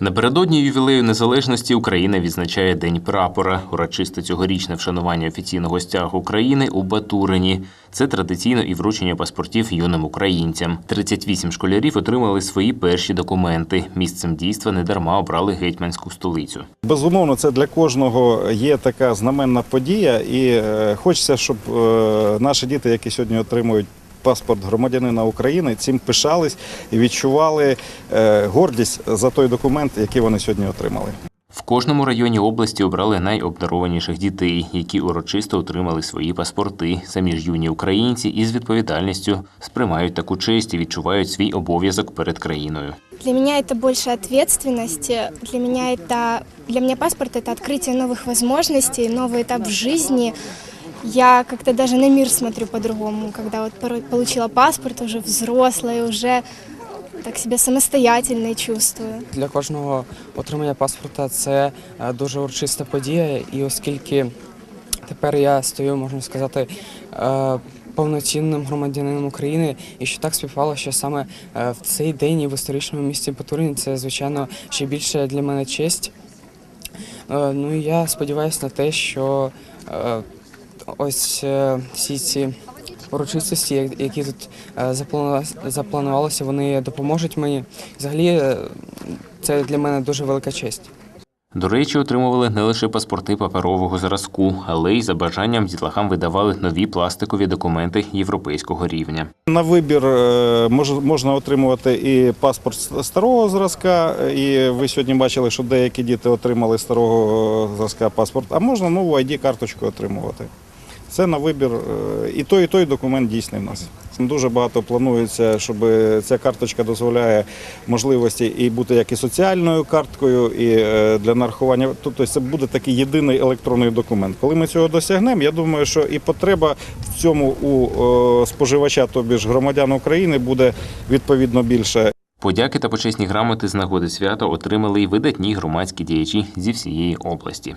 Напередодні ювілею незалежності Україна відзначає День прапора. Урочисте цьогорічне вшанування офіційного стягу України у Батурині. Це традиційно і вручення паспортів юним українцям. 38 школярів отримали свої перші документи. Місцем дійства недарма обрали гетьманську столицю. Безумовно, це для кожного є така знаменна подія, і е, хочеться, щоб е, наші діти, які сьогодні отримують паспорт громадянина України, цим пишались і відчували е, гордість за той документ, який вони сьогодні отримали. В кожному районі області обрали найобдарованіших дітей, які урочисто отримали свої паспорти. Самі ж юні українці із відповідальністю сприймають таку честь і відчувають свій обов'язок перед країною. Для меня это больше ответственности. Для меня это, для меня паспорт это открытие новых возможностей, новый этап в жизни. Я как-то даже на мир смотрю по-другому, когда вот получила паспорт уже взрослая, уже так себя самостоятельной чувствую. Для кожного отримання паспорта це е, дуже урочиста подія, і оскільки тепер я стою, можна сказати, е, повноцінним громадянином України, і що так співпало, що саме е, в цей день і в історичному місті Батурині це, звичайно, ще більше для мене честь. Ну і я сподіваюся на те, що ось е, всі ці урочистості, як- які тут е, запланувалися, вони допоможуть мені. Взагалі, е, це для мене дуже велика честь. До речі, отримували не лише паспорти паперового зразку, але й за бажанням дітлахам видавали нові пластикові документи європейського рівня. На вибір мож- можна отримувати і паспорт старого зразка, і ви сьогодні бачили, що деякі діти отримали старого зразка паспорт, а можна нову ID-карточку отримувати. Це на вибір. е, І той, і той документ дійсний в нас. Дуже багато планується, щоб ця карточка дозволяє можливості і бути як і соціальною карткою, і е, для нарахування. Тобто це буде такий єдиний електронний документ. Коли ми цього досягнемо, я думаю, що і потреба в цьому у е, споживача, тобі ж громадян України, буде відповідно більше. Подяки та почесні грамоти з нагоди свята отримали й видатні громадські діячі зі всієї області.